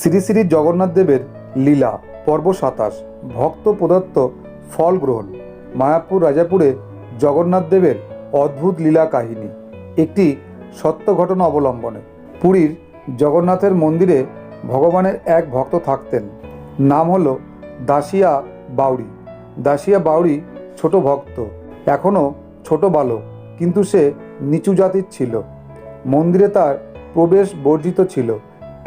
শ্রী শ্রী জগন্নাথ দেবের লীলা, পর্ব সাতাশ, ভক্ত প্রদত্ত ফল গ্রহণ, মায়াপুর রাজাপুরে জগন্নাথ দেবের অদ্ভুত লীলা কাহিনী, একটি সত্য ঘটনা অবলম্বনে। পুরীর জগন্নাথের মন্দিরে ভগবানের এক ভক্ত থাকতেন, নাম হলো দাসিয়া বাউরি দাসিয়া বাউরি ছোট ভক্ত, এখনও ছোট বালক, কিন্তু সে নিচু জাতির ছিল। মন্দিরে তার প্রবেশ বর্জিত ছিল,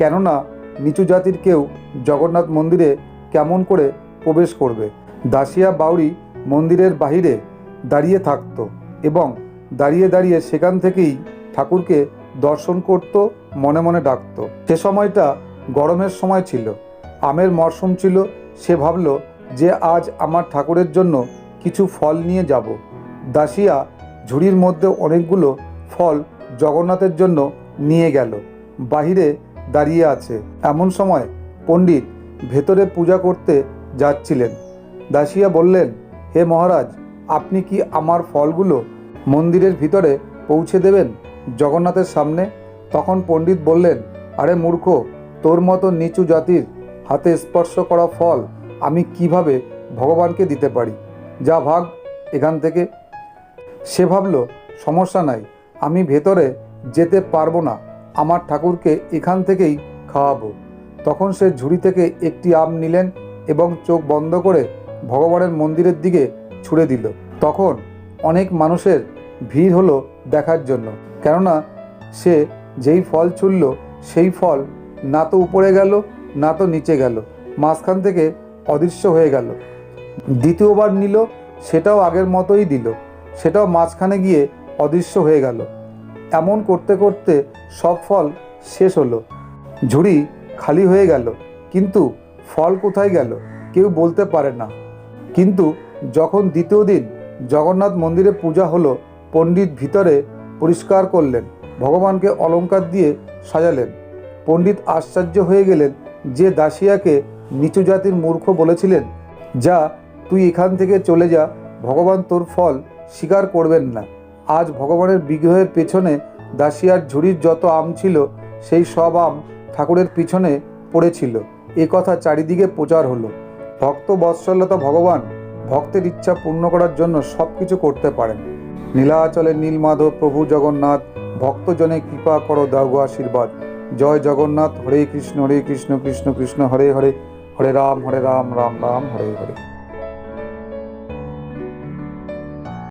কেননা নিচু জাতির কেউ জগন্নাথ মন্দিরে কেমন করে প্রবেশ করবে? দাসিয়া বাউরি মন্দিরের বাহিরে দাঁড়িয়ে থাকত এবং দাঁড়িয়ে দাঁড়িয়ে সেখান থেকেই ঠাকুরকে দর্শন করত, মনে মনে ডাকত। সে সময়টা গরমের সময় ছিল। আমের মরশুম ছিল। সে ভাবল যে আজ আমার ঠাকুরের জন্য কিছু ফল নিয়ে যাব। দাসিয়া ঝুড়ির মধ্যে অনেকগুলো ফল জগন্নাথের জন্য নিয়ে গেল। বাহিরে দাঁড়িয়ে আছে। এমন সময় পণ্ডিত ভেতরে পূজা করতে যাচ্ছিলেন। দাসিয়া বললেন, হে মহারাজ, আপনি কি আমার ফলগুলো মন্দিরের ভিতরে পৌঁছে দেবেন জগন্নাথের সামনে? তখন পণ্ডিত বললেন, আরে মূর্খ, তোর মতো নিচু জাতির হাতে স্পর্শ করা ফল আমি কীভাবে ভগবানকে দিতে পারি? যা ভাগ, এখান থেকে। সে ভাবল, সমস্যা নাই, আমি ভেতরে যেতে পারব না। আমার ঠাকুরকে এখান থেকেই খাওয়াবো। তখন সে ঝুড়ি থেকে একটি আম নিলেন এবং চোখ বন্ধ করে ভগবানের মন্দিরের দিকে ছুড়ে দিল। তখন অনেক মানুষের ভিড় হলো দেখার জন্য। কেননা সে যেই ফল ছুড়ল, সেই ফল না তো উপরে গেল, না তো নিচে গেল, মাঝখান থেকে অদৃশ্য হয়ে গেল। দ্বিতীয়বার নিল, সেটাও আগের মতোই দিল, সেটাও মাঝখানে গিয়ে অদৃশ্য হয়ে গেল। এমন করতে করতে সব ফল শেষ হলো। ঝুড়ি খালি হয়ে গেল, কিন্তু ফল কোথায় গেল কেউ বলতে পারে না। কিন্তু যখন দ্বিতীয় দিন জগন্নাথ মন্দিরে পূজা হলো, পণ্ডিত ভিতরে পরিষ্কার করলেন, ভগবানকে অলঙ্কার দিয়ে সাজালেন। পণ্ডিত আশ্চর্য হয়ে গেলেন যে দাসিয়াকে নিচু জাতির মূর্খ বলেছিলেন, যা, তুই এখান থেকে চলে যা, ভগবান তোর ফল স্বীকার করবেন না। আজ ভগবানের বিগ্রহের পেছনে দাসিয়ার ঝুড়ির যত আম ছিল, সেই সব আম ঠাকুরের পিছনে পড়েছিল। এ কথা চারিদিকে প্রচার হলো। ভক্ত বৎসল্যতা ভগবান ভক্তের ইচ্ছা পূর্ণ করার জন্য সব কিছু করতে পারেন। নীলাচলে নীলমাধব, প্রভু জগন্নাথ, ভক্তজনে কৃপা করো, দাও গো আশীর্বাদ। জয় জগন্নাথ, হরে কৃষ্ণ হরে কৃষ্ণ কৃষ্ণ কৃষ্ণ, হরে হরে। হরে রাম হরে রাম রাম রাম, হরে হরে।